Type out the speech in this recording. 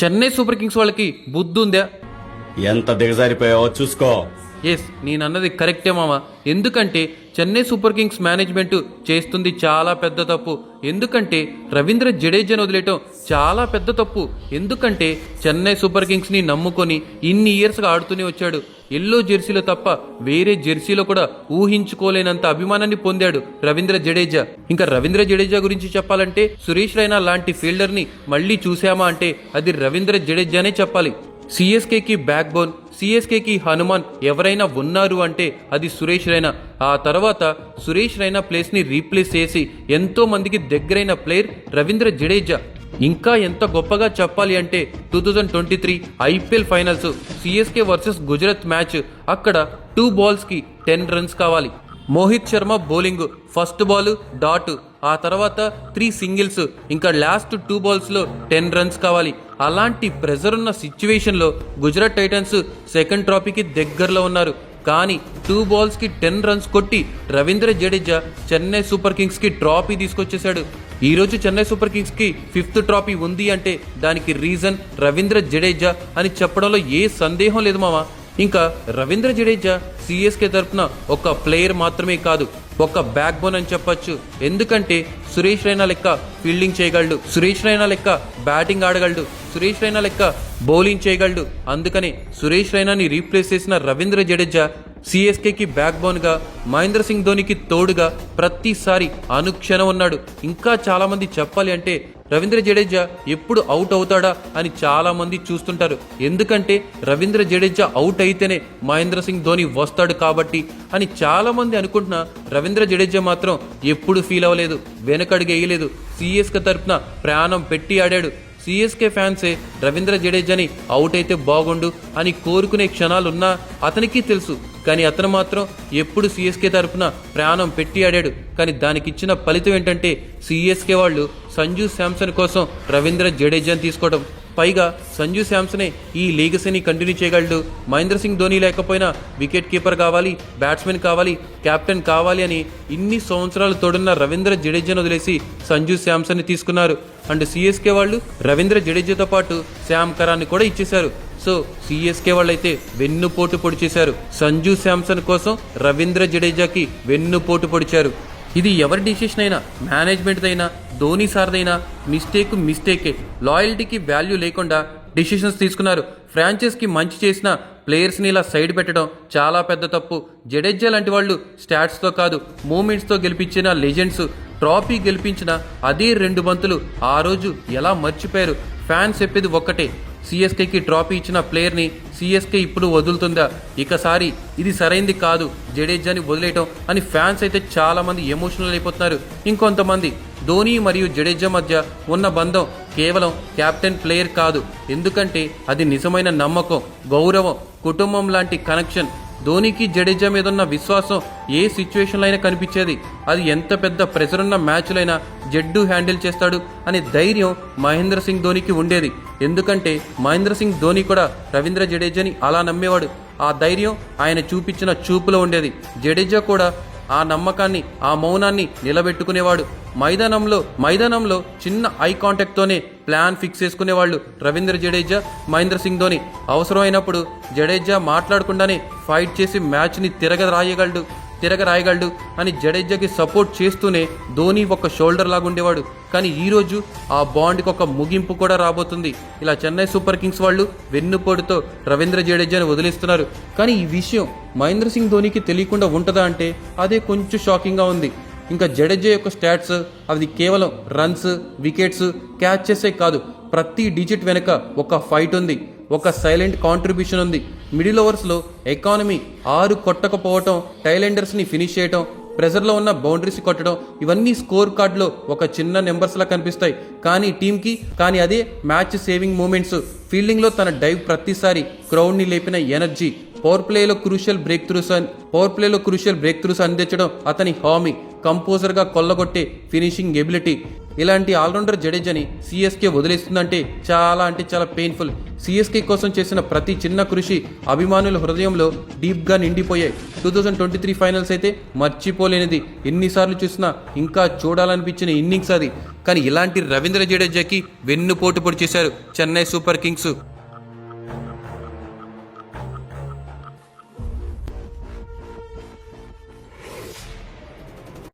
Chennai super Kings వాళ్ళకి బుద్ధి ఉందా? ఎంత దిగజారిపోయావో చూసుకో. ఎస్ నేనన్నది కరెక్టే మామ ఎందుకంటే చెన్నై సూపర్ కింగ్స్ మేనేజ్మెంట్ చేస్తుంది చాలా పెద్ద తప్పు. ఎందుకంటే రవీంద్ర జడేజాను వదిలేయటం చాలా పెద్ద తప్పు. ఎందుకంటే చెన్నై సూపర్ కింగ్స్ని నమ్ముకొని ఇన్ని ఇయర్స్గా ఆడుతూనే వచ్చాడు. ఎల్లో జెర్సీలో తప్ప వేరే జెర్సీలో కూడా ఊహించుకోలేనంత అభిమానాన్ని పొందాడు రవీంద్ర జడేజా. ఇంకా రవీంద్ర జడేజా గురించి చెప్పాలంటే సురేష్ రైనా లాంటి ఫీల్డర్ని మళ్ళీ చూసామా అంటే అది రవీంద్ర జడేజానే చెప్పాలి. సిఎస్కేకి బ్యాక్ బోన్ సిఎస్కేకి హనుమాన్ ఎవరైనా ఉన్నారు అంటే అది సురేష్ రైనా. ఆ తర్వాత సురేష్ రైనా ప్లేస్ని రీప్లేస్ చేసి ఎంతో మందికి దగ్గరైన ప్లేయర్ రవీంద్ర జడేజా. ఇంకా ఎంత గొప్పగా చెప్పాలి అంటే two thousand twenty three IPL finals CSK versus Gujarat match. అక్కడ టూ బాల్స్కి టెన్ రన్స్ కావాలి. Mohit Sharma bowling first ball dot ఆ తర్వాత త్రీ సింగిల్స్ ఇంకా లాస్ట్ టూ బాల్స్లో టెన్ రన్స్ కావాలి. అలాంటి ప్రెజర్ ఉన్న సిచ్యువేషన్లో గుజరాత్ టైటన్స్ సెకండ్ ట్రాఫీకి దగ్గరలో ఉన్నారు. కానీ టూ బాల్స్కి టెన్ రన్స్ కొట్టి రవీంద్ర జడేజా చెన్నై సూపర్ కింగ్స్కి ట్రాఫీ తీసుకొచ్చేశాడు. ఈరోజు చెన్నై సూపర్ కింగ్స్కి ఫిఫ్త్ ట్రాఫీ ఉంది అంటే దానికి రీజన్ రవీంద్ర జడేజా అని చెప్పడంలో ఏ సందేహం లేదు మామ ఇంకా రవీంద్ర జడేజా సిఎస్కే తరఫున ఒక ప్లేయర్ మాత్రమే కాదు ఒక బ్యాక్ బోన్ అని చెప్పొచ్చు. ఎందుకంటే సురేష్ రైనా లెక్క ఫీల్డింగ్ చేయగలడు సురేష్ రైనా లెక్క బ్యాటింగ్ ఆడగలడు సురేష్ రైనా లెక్క బౌలింగ్ చేయగలడు. అందుకని సురేష్ రైనాని రీప్లేస్ చేసిన రవీంద్ర జడేజా సిఎస్కేకి బ్యాక్ బోన్గా మహేంద్ర సింగ్ ధోనికి తోడుగా ప్రతిసారి అనుక్షణం ఉన్నాడు. ఇంకా చాలామంది చెప్పాలి అంటే రవీంద్ర జడేజా ఎప్పుడు అవుట్ అవుతాడా అని చాలామంది చూస్తుంటారు. ఎందుకంటే రవీంద్ర జడేజా అవుట్ అయితేనే మహేంద్ర సింగ్ ధోని వస్తాడు కాబట్టి అని చాలామంది అనుకుంటున్న రవీంద్ర జడేజా మాత్రం ఎప్పుడు ఫీల్ అవ్వలేదు వెనకడుగు వేయలేదు. సిఎస్కే తరఫున ప్రాణం పెట్టి ఆడాడు. సిఎస్కే ఫ్యాన్సే రవీంద్ర జడేజాని అవుట్ అయితే బాగుండు అని కోరుకునే క్షణాలున్నా అతనికి తెలుసు. కానీ అతను మాత్రం ఎప్పుడు సిఎస్కే తరపున ప్రాణం పెట్టి ఆడాడు. కానీ దానికి ఇచ్చిన ఫలితం ఏంటంటే సిఎస్కే వాళ్ళు సంజు శాంసన్ కోసం రవీంద్ర జడేజాని తీసుకోవడం. పైగా సంజు శాంసనే ఈ లీగసీని కంటిన్యూ చేయగలడు. మహేంద్ర సింగ్ ధోని లేకపోయినా వికెట్ కీపర్ కావాలి బ్యాట్స్మెన్ కావాలి కెప్టెన్ కావాలి అని ఇన్ని సంవత్సరాలు తోడున్న రవీంద్ర జడేజాను వదిలేసి సంజు శాంసన్ని తీసుకున్నారు. అండ్ సిఎస్కే వాళ్ళు రవీంద్ర జడేజాతో పాటు శ్యామ్ కరాన్ని కూడా ఇచ్చేశారు. సో సిఎస్కే వాళ్ళైతే వెన్నుపోటు పొడిచేశారు సంజు శాంసన్ కోసం రవీంద్ర జడేజాకి వెన్ను పోటు పొడిచారు. ఇది ఎవరి డిసిషన్ అయినా మేనేజ్మెంట్ అయినా ధోని సార్దైనా మిస్టేక్ మిస్టేకే. లాయల్టీకి వాల్యూ లేకుండా డిసిషన్స్ తీసుకున్నారు. ఫ్రాంచైజ్కి మంచి చేసిన ప్లేయర్స్ని ఇలా సైడ్ పెట్టడం చాలా పెద్ద తప్పు. జడేజా లాంటి వాళ్ళు స్టాట్స్తో కాదు మూమెంట్స్తో గెలిపించిన లెజెండ్స్. ట్రాఫీ గెలిపించిన అదే రెండు బంతులు ఆ రోజు ఎలా మర్చిపోయారు? ఫ్యాన్స్ చెప్పేది ఒక్కటే సిఎస్కేకి ట్రాఫీ ఇచ్చిన ప్లేయర్ని సిఎస్కే ఇప్పుడు వదులుతుందా? ఇకసారి ఇది సరైంది కాదు జడేజాని వదిలేయటం అని ఫ్యాన్స్ అయితే చాలామంది ఎమోషనల్ అయిపోతున్నారు. ఇంకొంతమంది ధోని మరియు జడేజా మధ్య ఉన్న బంధం కేవలం కెప్టెన్ ప్లేయర్ కాదు. ఎందుకంటే అది నిజమైన నమ్మకం గౌరవం కుటుంబం లాంటి కనెక్షన్. ధోనికి జడేజా మీద ఉన్న విశ్వాసం ఏ సిచ్యువేషన్లో అయినా కనిపించేది. అది ఎంత పెద్ద ప్రెషర్ ఉన్న మ్యాచ్లైనా జడ్డు హ్యాండిల్ చేస్తాడు అనే ధైర్యం మహేంద్ర సింగ్ ధోనికి ఉండేది. ఎందుకంటే మహేంద్ర సింగ్ ధోని కూడా రవీంద్ర జడేజాని అలా నమ్మేవాడు. ఆ ధైర్యం ఆయన చూపించిన చూపులో ఉండేది. జడేజా కూడా ఆ నమ్మకాన్ని ఆ మౌనాన్ని నిలబెట్టుకునేవాడు. మైదానంలో మైదానంలో చిన్న ఐ కాంటాక్ట్తోనే ప్లాన్ ఫిక్స్ చేసుకునేవాళ్ళు రవీంద్ర జడేజా మహేంద్ర సింగ్ ధోని. అవసరమైనప్పుడు జడేజా మాట్లాడకుండానే ఫైట్ చేసి మ్యాచ్ని తిరగరాయగలడు తిరగరాయగలడు అని జడేజాకి సపోర్ట్ చేస్తూనే ధోని ఒక షోల్డర్ లాగా ఉండేవాడు కానీ ఈరోజు ఆ బాండ్కి ఒక ముగింపు కూడా రాబోతుంది. ఇలా చెన్నై సూపర్ కింగ్స్ వాళ్ళు వెన్నుపోటుతో రవీంద్ర జడేజాని వదిలేస్తున్నారు. కానీ ఈ విషయం మహేంద్ర సింగ్ ధోనికి తెలియకుండా ఉంటుందా అంటే అదే కొంచెం షాకింగ్గా ఉంది. ఇంకా జడేజా యొక్క స్టాట్స్ అది కేవలం రన్స్ వికెట్స్ క్యాచెసే కాదు. ప్రతి డిజిట్ వెనుక ఒక ఫైట్ ఉంది. ఒక సైలెంట్ కాంట్రిబ్యూషన్ ఉంది. మిడిల్ ఓవర్స్లో ఎకానమీ ఆరు కొట్టకపోవటం టైలెండర్స్ని ఫినిష్ చేయటం ప్రెజర్లో ఉన్న బౌండరీస్ కొట్టడం ఇవన్నీ స్కోర్ కార్డులో ఒక చిన్న నెంబర్స్లా కనిపిస్తాయి. కానీ టీంకి కానీ అదే మ్యాచ్ సేవింగ్ మూమెంట్స్ ఫీల్డింగ్లో తన డైవ్ ప్రతిసారి క్రౌడ్ని లేపిన ఎనర్జీ పవర్ ప్లేలో క్రూషియల్ బ్రేక్ త్రూస్ పవర్ ప్లేలో క్రూషియల్ బ్రేక్ త్రూస్ అందించడం అతని హామీ. కంపోజర్గా కొల్లగొట్టే ఫినిషింగ్ ఎబిలిటీ ఇలాంటి ఆల్రౌండర్ జడేజాని సిఎస్కే వదిలేస్తుందంటే చాలా అంటే చాలా పెయిన్ఫుల్ సిఎస్కే కోసం చేసిన ప్రతి చిన్న కృషి అభిమానుల హృదయంలో డీప్గా నిండిపోయాయి two thousand twenty three finals అయితే మర్చిపోలేనిది. ఎన్నిసార్లు చూసినా ఇంకా చూడాలనిపించిన ఇన్నింగ్స్ అది. కానీ ఇలాంటి రవీంద్ర జడేజాకి వెన్ను పోటు పొడి చేశారు చెన్నై సూపర్ కింగ్స్.